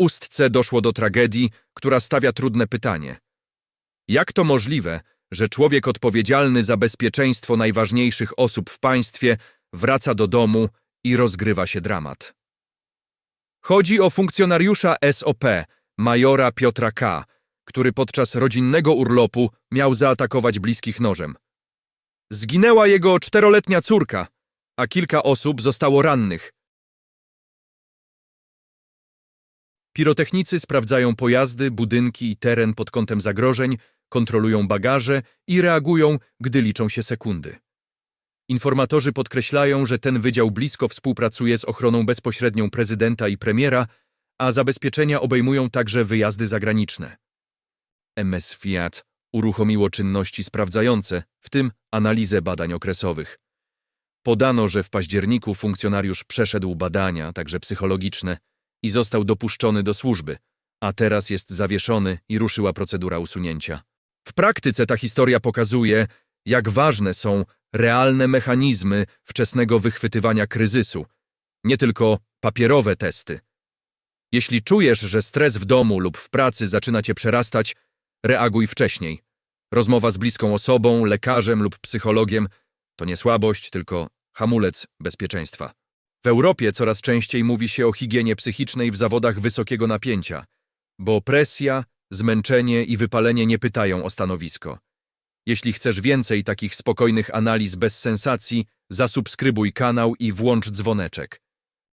ustce doszło do tragedii, która stawia trudne pytanie. Jak to możliwe, że człowiek odpowiedzialny za bezpieczeństwo najważniejszych osób w państwie wraca do domu i rozgrywa się dramat? Chodzi o funkcjonariusza SOP, majora Piotra K., który podczas rodzinnego urlopu miał zaatakować bliskich nożem. Zginęła jego czteroletnia córka, a kilka osób zostało rannych. Pirotechnicy sprawdzają pojazdy, budynki i teren pod kątem zagrożeń, kontrolują bagaże i reagują, gdy liczą się sekundy. Informatorzy podkreślają, że ten wydział blisko współpracuje z ochroną bezpośrednią prezydenta i premiera, a zabezpieczenia obejmują także wyjazdy zagraniczne. MS Fiat uruchomiło czynności sprawdzające, w tym analizę badań okresowych. Podano, że w październiku funkcjonariusz przeszedł badania, także psychologiczne, i został dopuszczony do służby, a teraz jest zawieszony i ruszyła procedura usunięcia. W praktyce ta historia pokazuje, jak ważne są realne mechanizmy wczesnego wychwytywania kryzysu, nie tylko papierowe testy. Jeśli czujesz, że stres w domu lub w pracy zaczyna cię przerastać, reaguj wcześniej. Rozmowa z bliską osobą, lekarzem lub psychologiem to nie słabość, tylko hamulec bezpieczeństwa. W Europie coraz częściej mówi się o higienie psychicznej w zawodach wysokiego napięcia, bo presja, zmęczenie i wypalenie nie pytają o stanowisko. Jeśli chcesz więcej takich spokojnych analiz bez sensacji, zasubskrybuj kanał i włącz dzwoneczek.